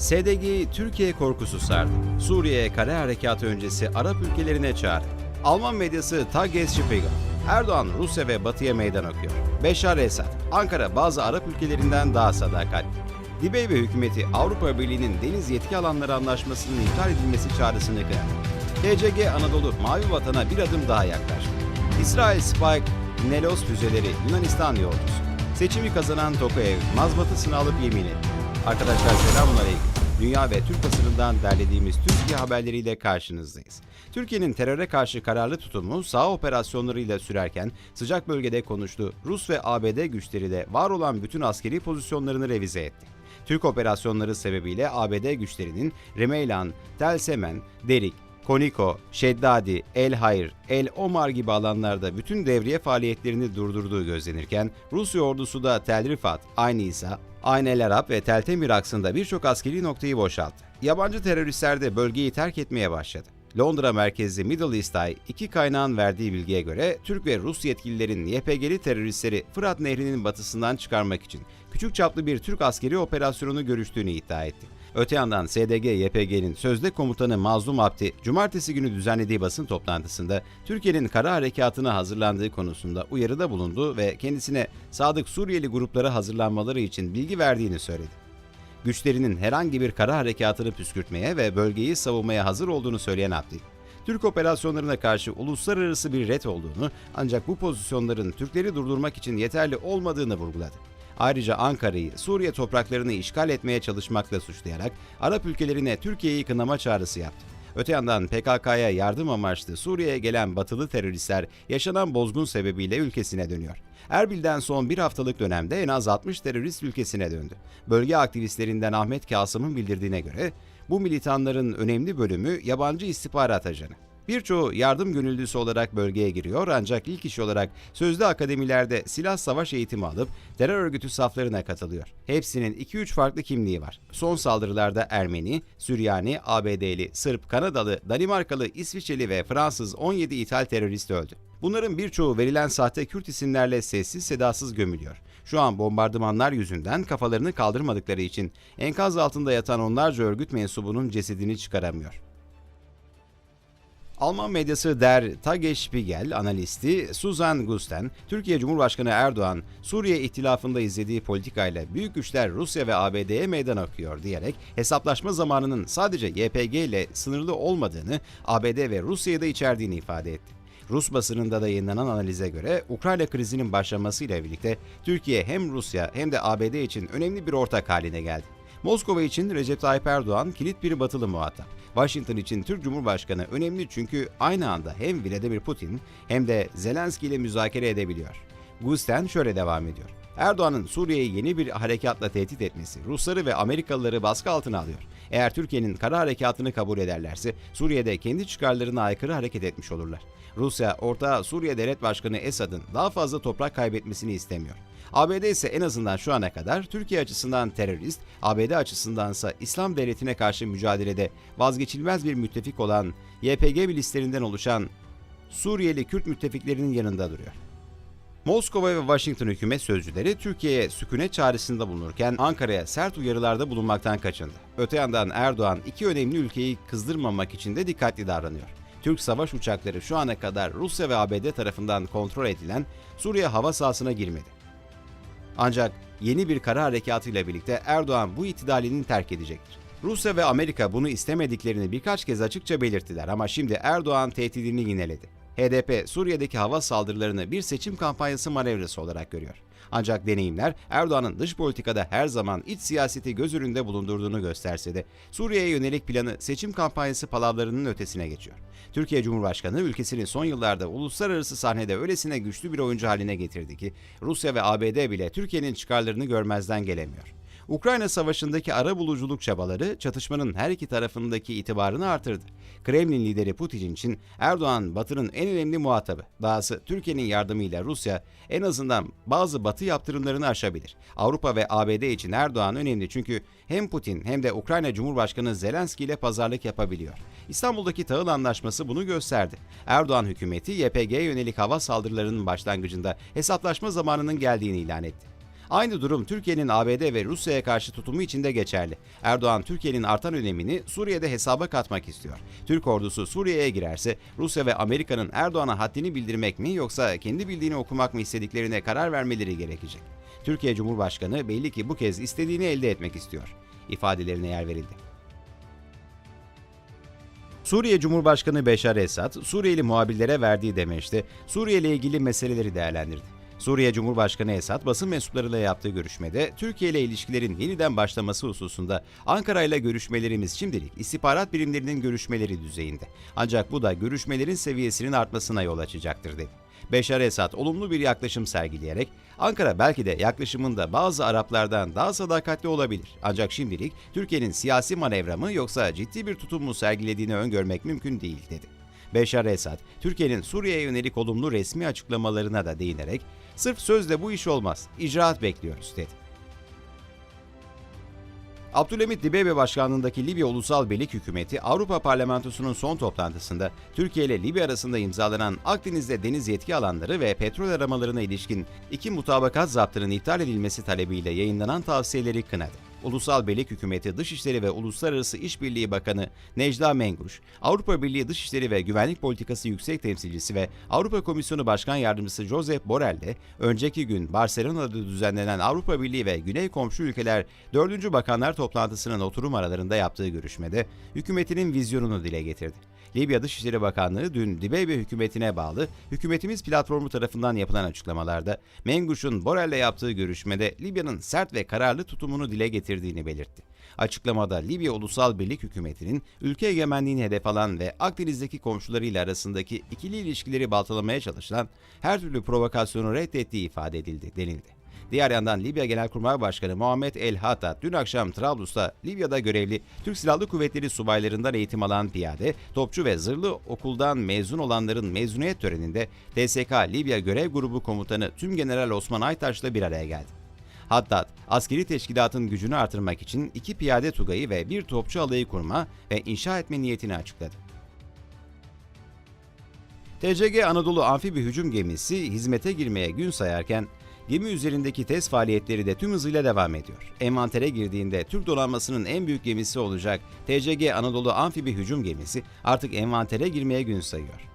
SDG'yi Türkiye korkusu sardı. Suriye kare harekatı öncesi Arap ülkelerine çağırdı. Alman medyası Tagesspiegel, Erdoğan Rusya ve Batı'ya meydan okuyor. Beşar Esad, Ankara bazı Arap ülkelerinden daha sadakatli. Dibey ve hükümeti Avrupa Birliği'nin deniz yetki alanları anlaşmasının iptal edilmesi çağrısını kınadı. TCG Anadolu Mavi Vatan'a bir adım daha yaklaştı. İsrail Spike, Nelos füzeleri Yunanistan yolcusu. Seçimi kazanan Tokayev mazbatısını alıp yemin etti. Arkadaşlar selamünaleyküm. Dünya ve Türk basınından derlediğimiz Türkiye haberleriyle karşınızdayız. Türkiye'nin teröre karşı kararlı tutumu sağ operasyonlarıyla sürerken sıcak bölgede konuştu. Rus ve ABD güçleri de var olan bütün askeri pozisyonlarını revize etti. Türk operasyonları sebebiyle ABD güçlerinin Remeylan, Tel Semen, Derik, Koniko, Şeddadi, El Hayr, El Omar gibi alanlarda bütün devriye faaliyetlerini durdurduğu gözlenirken Rusya ordusu da Tel Rifat, Aynı İsa, Ayn El Arab ve Tel Temir aksında birçok askeri noktayı boşalttı. Yabancı teröristler de bölgeyi terk etmeye başladı. Londra merkezli Middle East Eye, iki kaynağın verdiği bilgiye göre Türk ve Rus yetkililerin YPG'li teröristleri Fırat Nehri'nin batısından çıkarmak için küçük çaplı bir Türk askeri operasyonunu görüştüğünü iddia etti. Öte yandan SDG-YPG'nin sözde komutanı Mazlum Abdi, cumartesi günü düzenlediği basın toplantısında Türkiye'nin kara harekatına hazırlandığı konusunda uyarıda bulundu ve kendisine sadık Suriyeli gruplara hazırlanmaları için bilgi verdiğini söyledi güçlerinin herhangi bir kara harekatını püskürtmeye ve bölgeyi savunmaya hazır olduğunu söyleyen Abdi, Türk operasyonlarına karşı uluslararası bir ret olduğunu ancak bu pozisyonların Türkleri durdurmak için yeterli olmadığını vurguladı. Ayrıca Ankara'yı Suriye topraklarını işgal etmeye çalışmakla suçlayarak Arap ülkelerine Türkiye'yi kınama çağrısı yaptı. Öte yandan PKK'ya yardım amaçlı Suriye'ye gelen batılı teröristler yaşanan bozgun sebebiyle ülkesine dönüyor. Erbil'den son bir haftalık dönemde en az 60 terörist ülkesine döndü. Bölge aktivistlerinden Ahmet Kasım'ın bildirdiğine göre bu militanların önemli bölümü yabancı istihbarat ajanı. Birçoğu yardım gönüllüsü olarak bölgeye giriyor ancak ilk iş olarak sözlü akademilerde silah savaş eğitimi alıp terör örgütü saflarına katılıyor. Hepsinin 2-3 farklı kimliği var. Son saldırılarda Ermeni, Süryani, ABD'li, Sırp, Kanadalı, Danimarkalı, İsviçreli ve Fransız 17 ithal terörist öldü. Bunların birçoğu verilen sahte Kürt isimlerle sessiz sedasız gömülüyor. Şu an bombardımanlar yüzünden kafalarını kaldırmadıkları için enkaz altında yatan onlarca örgüt mensubunun cesedini çıkaramıyor. Alman medyası Der Tagesspiegel analisti Susan Gusten, Türkiye Cumhurbaşkanı Erdoğan, Suriye ihtilafında izlediği politikayla büyük güçler Rusya ve ABD'ye meydan okuyor diyerek hesaplaşma zamanının sadece YPG ile sınırlı olmadığını, ABD ve Rusya'yı da içerdiğini ifade etti. Rus basınında da yayınlanan analize göre Ukrayna krizinin başlamasıyla birlikte Türkiye hem Rusya hem de ABD için önemli bir ortak haline geldi. Moskova için Recep Tayyip Erdoğan kilit bir batılı muhatap. Washington için Türk Cumhurbaşkanı önemli çünkü aynı anda hem Vladimir Putin hem de Zelenski ile müzakere edebiliyor. Gusten şöyle devam ediyor. Erdoğan'ın Suriye'yi yeni bir harekatla tehdit etmesi Rusları ve Amerikalıları baskı altına alıyor. Eğer Türkiye'nin kara harekatını kabul ederlerse Suriye'de kendi çıkarlarına aykırı hareket etmiş olurlar. Rusya, ortağı Suriye Devlet Başkanı Esad'ın daha fazla toprak kaybetmesini istemiyor. ABD ise en azından şu ana kadar Türkiye açısından terörist, ABD açısındansa İslam devletine karşı mücadelede vazgeçilmez bir müttefik olan YPG milislerinden oluşan Suriyeli Kürt müttefiklerinin yanında duruyor. Moskova ve Washington hükümet sözcüleri Türkiye'ye sükunet çağrısında bulunurken Ankara'ya sert uyarılarda bulunmaktan kaçındı. Öte yandan Erdoğan iki önemli ülkeyi kızdırmamak için de dikkatli davranıyor. Türk savaş uçakları şu ana kadar Rusya ve ABD tarafından kontrol edilen Suriye hava sahasına girmedi. Ancak yeni bir kara harekatıyla birlikte Erdoğan bu itidalini terk edecektir. Rusya ve Amerika bunu istemediklerini birkaç kez açıkça belirttiler ama şimdi Erdoğan tehdidini yineledi. HDP Suriye'deki hava saldırılarını bir seçim kampanyası manevrası olarak görüyor. Ancak deneyimler Erdoğan'ın dış politikada her zaman iç siyaseti göz önünde bulundurduğunu gösterse de Suriye'ye yönelik planı seçim kampanyası palavlarının ötesine geçiyor. Türkiye Cumhurbaşkanı ülkesinin son yıllarda uluslararası sahnede öylesine güçlü bir oyuncu haline getirdi ki Rusya ve ABD bile Türkiye'nin çıkarlarını görmezden gelemiyor. Ukrayna Savaşı'ndaki ara buluculuk çabaları çatışmanın her iki tarafındaki itibarını artırdı. Kremlin lideri Putin için Erdoğan Batı'nın en önemli muhatabı. Dahası Türkiye'nin yardımıyla Rusya en azından bazı Batı yaptırımlarını aşabilir. Avrupa ve ABD için Erdoğan önemli çünkü hem Putin hem de Ukrayna Cumhurbaşkanı Zelenski ile pazarlık yapabiliyor. İstanbul'daki tahıl anlaşması bunu gösterdi. Erdoğan hükümeti YPG'ye yönelik hava saldırılarının başlangıcında hesaplaşma zamanının geldiğini ilan etti. Aynı durum Türkiye'nin ABD ve Rusya'ya karşı tutumu için de geçerli. Erdoğan Türkiye'nin artan önemini Suriye'de hesaba katmak istiyor. Türk ordusu Suriye'ye girerse Rusya ve Amerika'nın Erdoğan'a haddini bildirmek mi yoksa kendi bildiğini okumak mı istediklerine karar vermeleri gerekecek. Türkiye Cumhurbaşkanı belli ki bu kez istediğini elde etmek istiyor. ifadelerine yer verildi. Suriye Cumhurbaşkanı Beşar Esad, Suriyeli muhabirlere verdiği demeçte Suriye ile ilgili meseleleri değerlendirdi. Suriye Cumhurbaşkanı Esad basın mensuplarıyla yaptığı görüşmede Türkiye ile ilişkilerin yeniden başlaması hususunda Ankara ile görüşmelerimiz şimdilik istihbarat birimlerinin görüşmeleri düzeyinde. Ancak bu da görüşmelerin seviyesinin artmasına yol açacaktır dedi. Beşar Esad olumlu bir yaklaşım sergileyerek Ankara belki de yaklaşımında bazı Araplardan daha sadakatli olabilir. Ancak şimdilik Türkiye'nin siyasi manevra mı yoksa ciddi bir tutum mu sergilediğini öngörmek mümkün değil dedi. Beşar Esad, Türkiye'nin Suriye'ye yönelik olumlu resmi açıklamalarına da değinerek sırf sözle bu iş olmaz, icraat bekliyoruz dedi. Abdülhamit Dibebe başkanlığındaki Libya Ulusal Birlik Hükümeti Avrupa Parlamentosu'nun son toplantısında Türkiye ile Libya arasında imzalanan Akdeniz'de deniz yetki alanları ve petrol aramalarına ilişkin iki mutabakat zaptının iptal edilmesi talebiyle yayınlanan tavsiyeleri kınadı. Ulusal Birlik Hükümeti Dışişleri ve Uluslararası İşbirliği Bakanı Necla Menguş, Avrupa Birliği Dışişleri ve Güvenlik Politikası Yüksek Temsilcisi ve Avrupa Komisyonu Başkan Yardımcısı Josep Borrell'le önceki gün Barcelona'da düzenlenen Avrupa Birliği ve Güney komşu ülkeler 4. Bakanlar toplantısının oturum aralarında yaptığı görüşmede hükümetinin vizyonunu dile getirdi. Libya Dışişleri Bakanlığı dün Dibeybe hükümetine bağlı Hükümetimiz platformu tarafından yapılan açıklamalarda Menguş'un Borrell'le yaptığı görüşmede Libya'nın sert ve kararlı tutumunu dile getirdiğini belirtti. Açıklamada Libya Ulusal Birlik Hükümeti'nin ülke egemenliğini hedef alan ve Akdeniz'deki komşularıyla arasındaki ikili ilişkileri baltalamaya çalışılan her türlü provokasyonu reddettiği ifade edildi denildi. Diğer yandan Libya Genelkurmay Başkanı Muhammed El Hattad dün akşam Trablus'ta Libya'da görevli Türk Silahlı Kuvvetleri subaylarından eğitim alan piyade, topçu ve zırhlı okuldan mezun olanların mezuniyet töreninde TSK Libya Görev Grubu Komutanı Tüm General Osman Aytaş'la bir araya geldi. Haddad, askeri teşkilatın gücünü artırmak için iki piyade tugayı ve bir topçu alayı kurma ve inşa etme niyetini açıkladı. TCG Anadolu amfibi hücum gemisi hizmete girmeye gün sayarken gemi üzerindeki test faaliyetleri de tüm hızıyla devam ediyor. Envantere girdiğinde Türk donanmasının en büyük gemisi olacak TCG Anadolu amfibi hücum gemisi artık envantere girmeye gün sayıyor.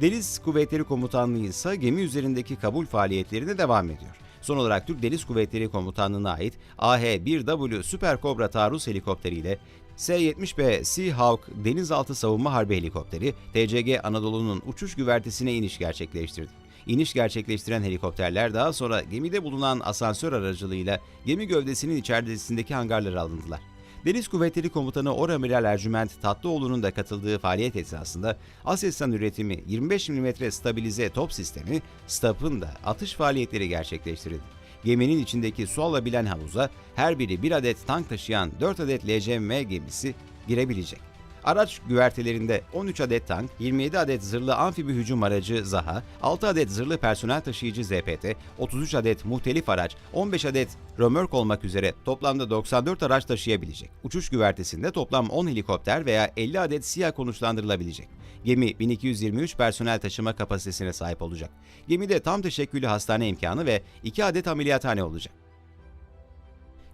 Deniz Kuvvetleri Komutanlığı ise gemi üzerindeki kabul faaliyetlerine devam ediyor. Son olarak Türk Deniz Kuvvetleri Komutanlığı'na ait AH-1W Süper Kobra taarruz helikopteriyle S-70B Seahawk denizaltı savunma harbi helikopteri TCG Anadolu'nun uçuş güvertesine iniş gerçekleştirdi. İniş gerçekleştiren helikopterler daha sonra gemide bulunan asansör aracılığıyla gemi gövdesinin içerisindeki hangarlara alındılar. Deniz Kuvvetleri Komutanı Oramiral Ercüment Tatlıoğlu'nun da katıldığı faaliyet esnasında Aselsan üretimi 25 mm stabilize top sistemi STAP'ın da atış faaliyetleri gerçekleştirildi. Geminin içindeki su alabilen havuza her biri bir adet tank taşıyan 4 adet LCM gemisi girebilecek. Araç güvertelerinde 13 adet tank, 27 adet zırhlı amfibi hücum aracı ZAHA, 6 adet zırhlı personel taşıyıcı ZPT, 33 adet muhtelif araç, 15 adet römörk olmak üzere toplamda 94 araç taşıyabilecek. Uçuş güvertesinde toplam 10 helikopter veya 50 adet SİHA konuşlandırılabilecek. Gemi 1223 personel taşıma kapasitesine sahip olacak. Gemide tam teşekküllü hastane imkanı ve 2 adet ameliyathane olacak.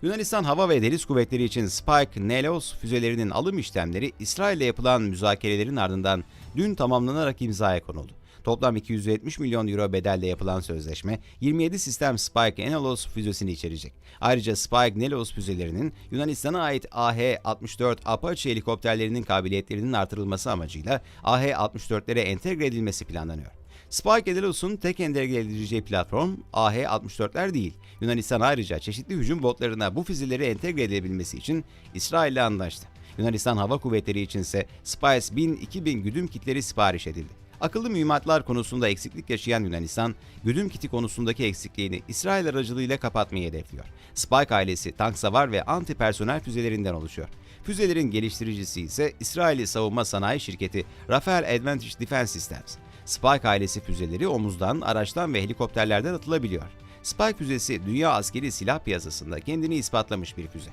Yunanistan Hava ve Deniz Kuvvetleri için Spike Nelos füzelerinin alım işlemleri İsrail'le yapılan müzakerelerin ardından dün tamamlanarak imzaya konuldu. Toplam 270 milyon euro bedelle yapılan sözleşme 27 sistem Spike Nelos füzesini içerecek. Ayrıca Spike Nelos füzelerinin Yunanistan'a ait AH-64 Apache helikopterlerinin kabiliyetlerinin artırılması amacıyla AH-64'lere entegre edilmesi planlanıyor. Spike Edelos'un tek entegre edileceği platform AH-64'ler değil. Yunanistan ayrıca çeşitli hücum botlarına bu füzeleri entegre edebilmesi için İsrail ile anlaştı. Yunanistan Hava Kuvvetleri için ise Spice 1000-2000 güdüm kitleri sipariş edildi. Akıllı mühimmatlar konusunda eksiklik yaşayan Yunanistan, güdüm kiti konusundaki eksikliğini İsrail aracılığıyla kapatmayı hedefliyor. Spike ailesi tank savar ve anti personel füzelerinden oluşuyor. Füzelerin geliştiricisi ise İsraili savunma sanayi şirketi Rafael Advantage Defense Systems. Spike ailesi füzeleri omuzdan, araçtan ve helikopterlerden atılabiliyor. Spike füzesi dünya askeri silah piyasasında kendini ispatlamış bir füze.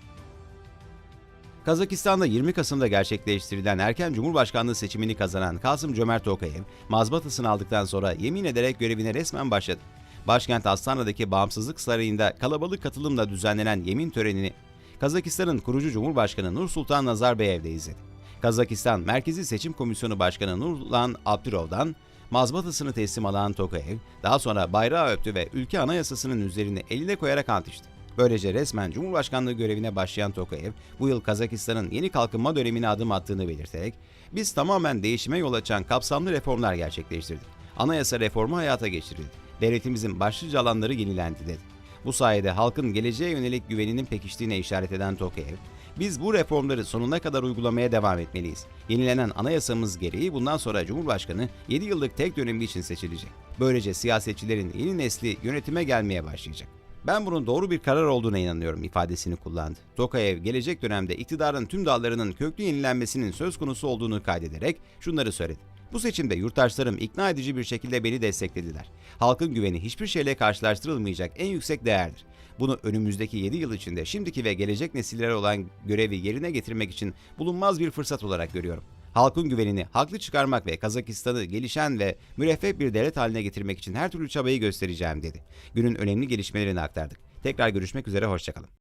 Kazakistan'da 20 Kasım'da gerçekleştirilen erken Cumhurbaşkanlığı seçimini kazanan Kasım Cömert Tokayev, mazbatasını aldıktan sonra yemin ederek görevine resmen başladı. Başkent Astana'daki Bağımsızlık Sarayı'nda kalabalık katılımla düzenlenen yemin törenini Kazakistan'ın kurucu Cumhurbaşkanı Nursultan Nazarbayev de izledi. Kazakistan Merkezi Seçim Komisyonu Başkanı Nurlan Abdirov'dan mazbatasını teslim alan Tokayev, daha sonra bayrağı öptü ve ülke anayasasının üzerine eline koyarak ant içti. Böylece resmen Cumhurbaşkanlığı görevine başlayan Tokayev, bu yıl Kazakistan'ın yeni kalkınma dönemine adım attığını belirterek, biz tamamen değişime yol açan kapsamlı reformlar gerçekleştirdik. Anayasa reformu hayata geçirildi. Devletimizin başlıca alanları yenilendi dedi. Bu sayede halkın geleceğe yönelik güveninin pekiştiğine işaret eden Tokayev, biz bu reformları sonuna kadar uygulamaya devam etmeliyiz. Yenilenen anayasamız gereği bundan sonra Cumhurbaşkanı 7 yıllık tek dönemi için seçilecek. Böylece siyasetçilerin yeni nesli yönetime gelmeye başlayacak. Ben bunun doğru bir karar olduğuna inanıyorum ifadesini kullandı. Tokayev gelecek dönemde iktidarın tüm dallarının köklü yenilenmesinin söz konusu olduğunu kaydederek şunları söyledi. Bu seçimde yurttaşlarım ikna edici bir şekilde beni desteklediler. Halkın güveni hiçbir şeyle karşılaştırılmayacak en yüksek değerdir. Bunu önümüzdeki 7 yıl içinde şimdiki ve gelecek nesillere olan görevi yerine getirmek için bulunmaz bir fırsat olarak görüyorum. Halkın güvenini haklı çıkarmak ve Kazakistan'ı gelişen ve müreffeh bir devlet haline getirmek için her türlü çabayı göstereceğim dedi. Günün önemli gelişmelerini aktardık. Tekrar görüşmek üzere, hoşçakalın.